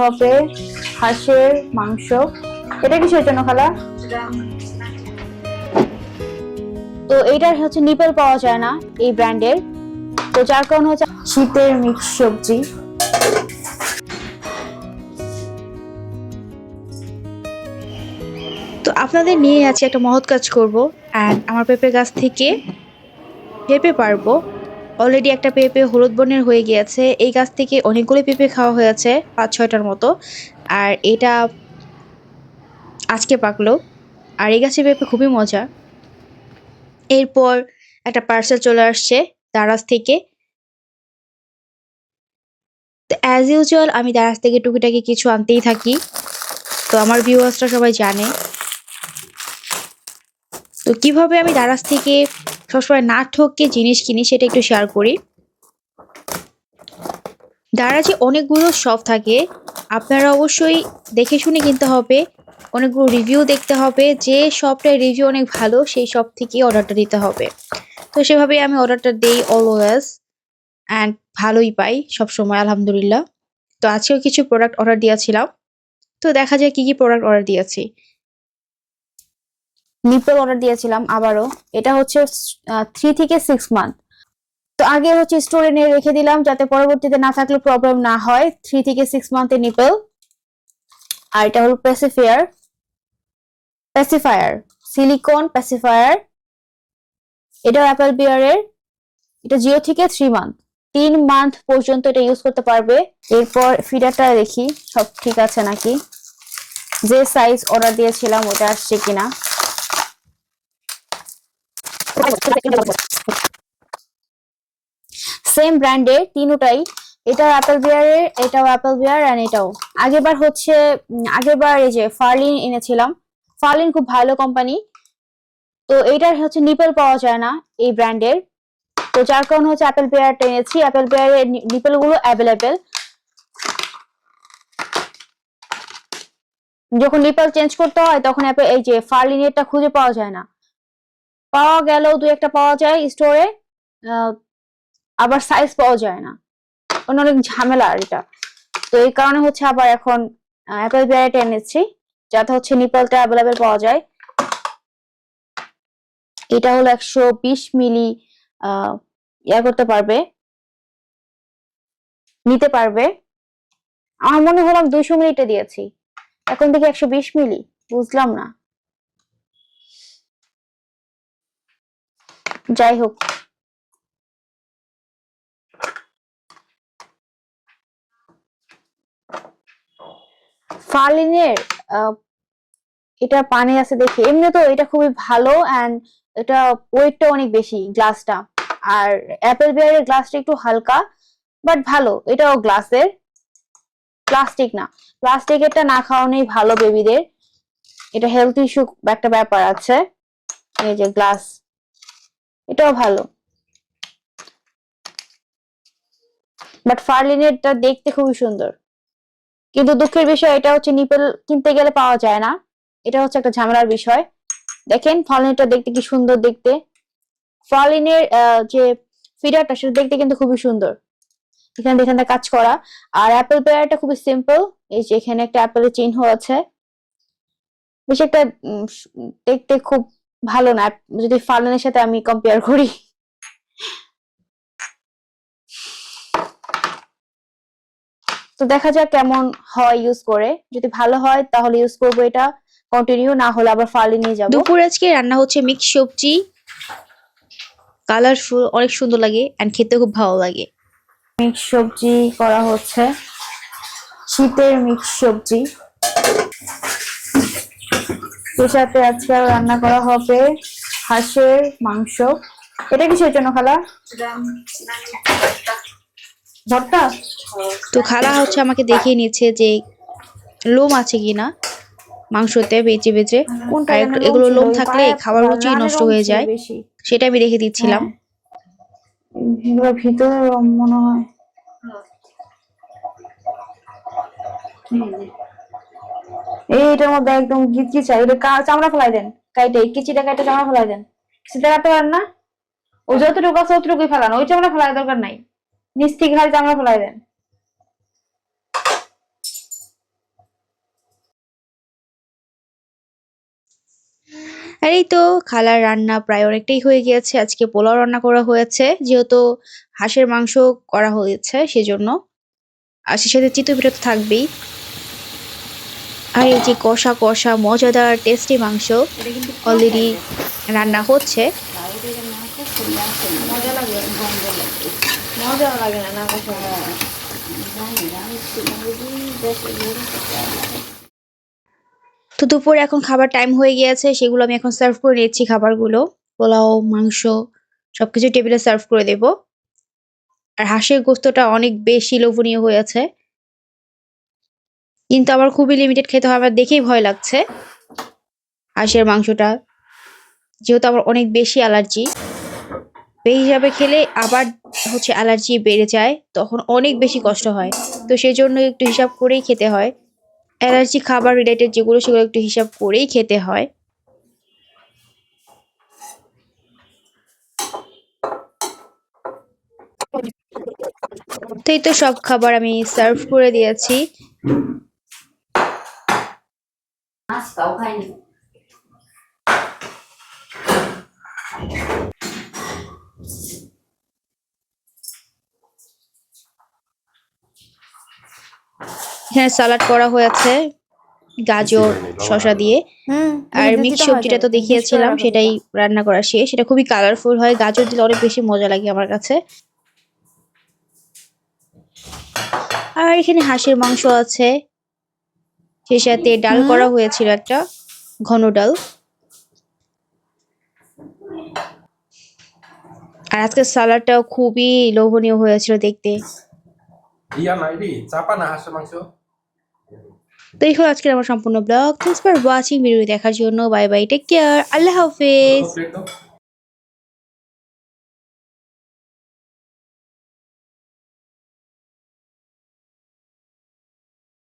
হবে হাঁসের মাংস। এটা কিসের জন্য খালা? তো এইটার হচ্ছে নিপেল পাওয়া যায় না এই ব্র্যান্ডের। তো যার কারণে হচ্ছে শীতের মিক্স সবজি। তো আপনাদের নিয়ে আজকে একটা মহৎ কাজ করব। অ্যান্ড আমার পেঁপে গাছ থেকে পেঁপে পারব। অলরেডি একটা পেঁপে হলুদ বর্ণের হয়ে গিয়েছে। এই গাছ থেকে অনেকগুলো পেঁপে খাওয়া হয়েছে, পাঁচ ছয়টার মতো। আর এটা আজকে পাকলো। আর এই গাছের পেঁপে খুবই মজা। এরপর একটা পার্সেল চলে আসছে দারাজ থেকে। তো অ্যাজ ইউজুয়াল আমি দারাজ থেকে টুকিটাকি কিছু আনতেই থাকি। তো আমার ভিউয়ার্সরা সবাই জানে। তো কীভাবে আমি দারাজ থেকে সবসময় না ঠকে জিনিস কিনি, সেটা একটু শেয়ার করি। দারাজে অনেকগুলো শপ থাকে, আপনারা অবশ্যই দেখে শুনে কিনতে হবে। অনেকগুলো রিভিউ দেখতে হবে। যে শপটার রিভিউ অনেক ভালো, সেই শপ থেকে অর্ডারটা দিতে হবে। তো সেভাবে আমি অর্ডারটা দিই অলওয়েজ অ্যান্ড ভালোই পাই সব সময় আলহামদুলিল্লাহ। তো আজকেও কিছু প্রোডাক্ট অর্ডার দিয়েছিলাম। তো দেখা যায় কি কি প্রোডাক্ট অর্ডার দিয়েছি। নিপেল অর্ডার দিয়েছিলাম আবারও। এটা হচ্ছে থ্রি থেকে সিক্স মান্থ তো আগে হচ্ছে স্টোরে এনে রেখে দিলাম যাতে পরবর্তীতে না থাকলে প্রবলেম না হয়। থ্রি থেকে সিক্স মান্থের নিপেল আর এটা হলো প্যাসিফায়ার প্যাসিফায়ার সিলিকন প্যাসিফায়ার এটা অ্যাপেল বিয়ারের এটা জিরো থেকে থ্রি মান্থ তিন মান্থ পর্যন্ত এটা ইউজ করতে পারবে। এরপর ফিডারটা দেখি, সব ঠিক আছে নাকি? যে সাইজ অর্ডার দিয়েছিলাম, ওটা আসছে কিনা? সেম ব্র্যান্ডের তিনটাই। এটা অ্যাপেল বিয়ারের এটাও অ্যাপেল বিয়ার এন্ড এটাও। আগেরবার হচ্ছে আগেরবার এই যে ফার্লিন এনেছিলাম। ফার্লিন খুব ভালো কোম্পানি তো এইটার হচ্ছে নিপেল পাওয়া যায় না এই ব্র্যান্ডের তো যার কারণে হচ্ছে অ্যাপেল বিয়ারটা এনেছি। অ্যাপেল বিয়ারের নিপেলগুলো অ্যাভেলেবেল যখন নিপেল চেঞ্জ করতে হয়, তখন Apple- এই যে ফার্লিনেরটা খুঁজে পাওয়া যায় না। পাওয়া গেলেও দু একটা পাওয়া যায় স্টোরে আবার সাইজ পাওয়া যায় না। অনেক ঝামেলা এটা। তো এই কারণে হচ্ছে আবার এখন অ্যাপেল বিয়ারটা এনেছি, যাতে হচ্ছে নিপেলটা অ্যাভেলেবেল পাওয়া যায়। এটা হলো একশো বিশ মিলি ইয়া করতে পারবে। নিতে পারবে। আমার মনে হলাম দুইশো মিলিটা দিয়েছি। এখন থেকে একশো বিশ মিলি বুঝলাম না। যাই হোক। ফার্লিনের আহ, এটা পানি আছে দেখে। এমনি তো এটা খুবই ভালো অ্যান্ড এটা ওয়েটটা অনেক বেশি গ্লাসটা আর অ্যাপেল বিয়ারের গ্লাসটা একটু হালকা বাট ভালো। এটাও গ্লাসের প্লাস্টিক না। প্লাস্টিকেরটা না খাওয়ানোই ভালো বেবিদের এটা হেলথ ইস্যু একটা ব্যাপার আছে। এই যে গ্লাস এটাও ভালো। বাট ফার্লিনেরটা দেখতে খুবই সুন্দর। কিন্তু দুঃখের বিষয়, এটা হচ্ছে নিপেল কিনতে গেলে পাওয়া যায় না। এটা হচ্ছে একটা ঝামেলার বিষয়। দেখেন ফার্লিনেরটা দেখতে কি সুন্দর দেখতে। ফার্লিনের যে ফিডারটা সেটা দেখতে কিন্তু খুবই সুন্দর। এখানে এখানে কাজ করা। আর অ্যাপেল পেয়ারটা খুবই সিম্পল এই যে এখানে একটা অ্যাপেলের চিহ্ন আছে। বেশ একটা দেখতে খুব ভালো না যদি ফার্লিনের সাথে আমি কম্পেয়ার করি। তো দেখা যাক কেমন হয় ইউজ করে। যদি ভালো হয় তাহলে ইউজ করব এটা কন্টিনিউ না হলে আবার ফার্লি নিয়ে যাব। দুপুর আজকে রান্না হচ্ছে মিক্স সবজি কালারফুল অনেক সুন্দর লাগে অ্যান্ড খেতে খুব ভালো লাগে। মিক্স সবজি করা হচ্ছে। শীতের মিক্স সবজি। এর সাথে আজকে আরও রান্না করা হবে হাঁসের মাংস। এটা কিসের জন্য খালা? ভর্তা? তো খালা হচ্ছে আমাকে দেখিয়ে নিচ্ছে যে লোম আছে কিনা মাংসতে বেঁচে বেঁচে। এগুলো লোম থাকলে খাবার রুচি নষ্ট হয়ে যায়। সেটা আমি রেখে দিচ্ছিলাম। হ্যাঁ। ভিতরে মনে হয়। এইটার মধ্যে একদম গিচিচা এটা চামড়া ফলাই দেন কাইটাই কিচিটা কাইটা চামড়া ফেলাই দেন। সেটা কাটতে পারেন না? ও যতটুকু আছে অতটুকুই ফেলানো, ওই চামড়া ফেলার দরকার নাই। নিচ থেকে খালি চামড়া ফেলাই দেন। আর এই তো খালার রান্না প্রায় অনেকটাই হয়ে গিয়েছে। আজকে পোলাও রান্না করা হয়েছে, যেহেতু হাঁসের মাংস করা হয়েছে, সেজন্য। আর সে সাথে চিতু থাকবেই। আর এই যে কষা কষা মজাদার টেস্টি মাংস অলরেডি রান্না হচ্ছে। তো দুপুরে এখন খাবার টাইম হয়ে গিয়েছে, সেগুলো আমি এখন সার্ভ করে নিচ্ছি খাবারগুলো। পোলাও, মাংস, সবকিছু টেবিলে সার্ভ করে দেব। আর হাঁসের গোস্তটা অনেক বেশি লোভনীয় হয়েছে। কিন্তু আমার খুবই লিমিটেড খেতে হয়, আমার দেখেই ভয় লাগছে। হাঁসের মাংসটা, যেহেতু আমার অনেক বেশি অ্যালার্জি এই হিসাবে খেলে আবার হচ্ছে অ্যালার্জি বেড়ে যায়, তখন অনেক বেশি কষ্ট হয়। তো সেই জন্য একটু হিসাব করেই খেতে হয়। অ্যালার্জি খাবার রিলেটেড যেগুলো, সেগুলো একটু হিসাব করেই খেতে হয়। তো এই তো সব খাবার আমি সার্ভ করে দিয়েছি। নাস্তাও খাইনি এখানে সালাড করা হয়েছে গাজর শসা দিয়ে। হুম আর মিক্স সবজিটা তো দেখিয়েছিলাম সেটাই রান্না করা শেষ। সেটা খুবই কালারফুল হয় গাজর দিলে অনেক বেশি মজা লাগে আমার কাছে। আর এখানে হাঁসের মাংস আছে। সেই সাথে ডাল করা হয়েছিল একটা ঘন ডাল। আর আজকে সালাডটাও খুবই লোভনীয় হয়েছিল দেখতে। ইয়া তো এই হলো আজকের আমার সম্পূর্ণ blog. Thanks for watching video দেখার জন্য বাই বাই। টেক কেয়ার আল্লাহ হাফেজ।